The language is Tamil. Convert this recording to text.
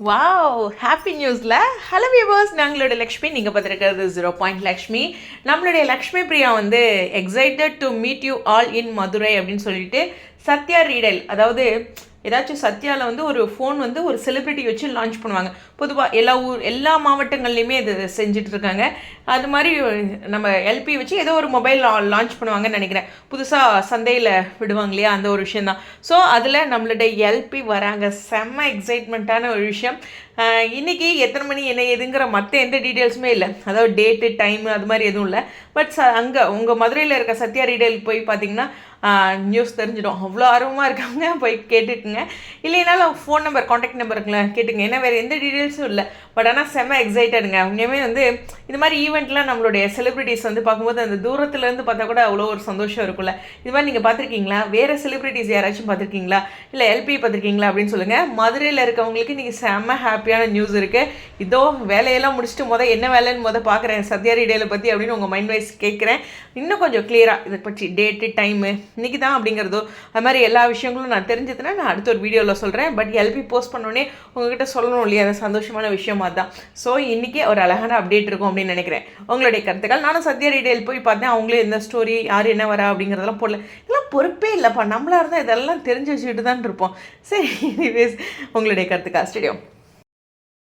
வாவ் ஹாப்பி நியூஸில் ஹலோ வியூவர்ஸ் நாங்களோட லக்ஷ்மி நீங்கள் பார்த்துருக்கிறது ஜீரோ பாயிண்ட் லக்ஷ்மி நம்மளுடைய லக்ஷ்மி பிரியா வந்து excited to meet you all in Madurai அப்படின்னு சொல்லிட்டு சத்யா ரீடல் அதாவது ஏதாச்சும் சத்யாவில் வந்து ஒரு ஃபோன் வந்து ஒரு செலிப்ரிட்டி வச்சு லான்ச் பண்ணுவாங்க. பொதுவாக எல்லா ஊர் எல்லா மாவட்டங்கள்லையுமே இது செஞ்சுட்டு இருக்காங்க அது மாதிரி நம்ம எல்பி வச்சு ஏதோ ஒரு மொபைல் லான்ச் பண்ணுவாங்கன்னு நினைக்கிறேன். புதுசாக சந்தையில் விடுவாங்க இல்லையா? அந்த ஒரு விஷயந்தான் ஸோ அதில் நம்மளுடைய எல்பி வராங்க. செம்ம எக்ஸைட்மெண்ட்டான ஒரு விஷயம். இன்றைக்கி இன்னைக்கு எத்தனை மணி என்ன எதுங்கிற மற்ற எந்த டீட்டெயில்ஸுமே இல்லை. அதாவது டேட்டு டைமு அது மாதிரி எதுவும் இல்லை. பட் ச அங்கே உங்கள் மதுரையில் இருக்க சத்யா ரீடெயில் போய் பார்த்தீங்கன்னா நியூஸ் தெரிஞ்சிடும். அவ்வளோ ஆர்வமாக இருக்காங்க. போய் கேட்டுட்டுங்க. இல்லைனாலும் ஃபோன் நம்பர் காண்டாக்ட் நம்பர் இருக்குல்ல கேட்டுங்க. ஏன்னா வேறு எந்த டீட்டெயில்ஸும் இல்லை. பட் ஆனால் செம்ம எக்ஸைட்டடுங்க உண்மையுமே வந்து இது மாதிரி ஈவெண்ட்லாம் நம்மளுடைய செலிப்ரிட்டிஸ் வந்து பார்க்கும்போது அந்த தூரத்துலேருந்து பார்த்தா கூட அவ்வளோ ஒரு சந்தோஷம் இருக்கும்ல. இது மாதிரி நீங்கள் பார்த்துருக்கீங்களா? வேறு செலிப்ரிட்டிஸ் யாராச்சும் பார்த்துருக்கீங்களா? இல்லை எல்பி பார்த்துருக்கீங்களா? அப்படின்னு சொல்லுங்கள் மதுரையில் இருக்கவங்களுக்கு நீங்கள் செம்ம ஹாப்பியான நியூஸ் இருக்குது இதோ வேலையெல்லாம் முடிச்சுட்டு மொதல் என்ன வேலைன்னு முத பார்க்குறேன். சத்யா ரீடேல பற்றி அப்படின்னு உங்கள் மைண்ட் வைஸ் கேட்குறேன். இன்னும் கொஞ்சம் கிளியராக இதை பற்றி டேட்டு டைமு இன்றைக்கி தான் அப்படிங்கிறதோ அது மாதிரி எல்லா விஷயங்களும் நான் தெரிஞ்சதுன்னா நான் அடுத்த ஒரு வீடியோவில் சொல்கிறேன் பட் எல்பி போஸ்ட் பண்ணோடனே உங்ககிட்ட சொல்லணும் இல்லையா? அது சந்தோஷமான விஷயமா தான் ஸோ இன்றைக்கி ஒரு அழகான அப்டேட் இருக்கும் அப்படின்னு நினைக்கிறேன். உங்களுடைய கருத்துக்கள். நானும் சத்யா ரீடேல் போய் பார்த்தேன். அவங்களே எந்த ஸ்டோரி யார் என்ன வரா அப்படிங்கிறதெல்லாம் போடல. இதெல்லாம் பொறுப்பே இல்லைப்பா நம்மளாக இருந்தால் இதெல்லாம் தெரிஞ்சு வச்சுக்கிட்டு தான் இருப்போம் சரி anyways, உங்களுடைய கருத்துக்கா ஸ்டேடியம்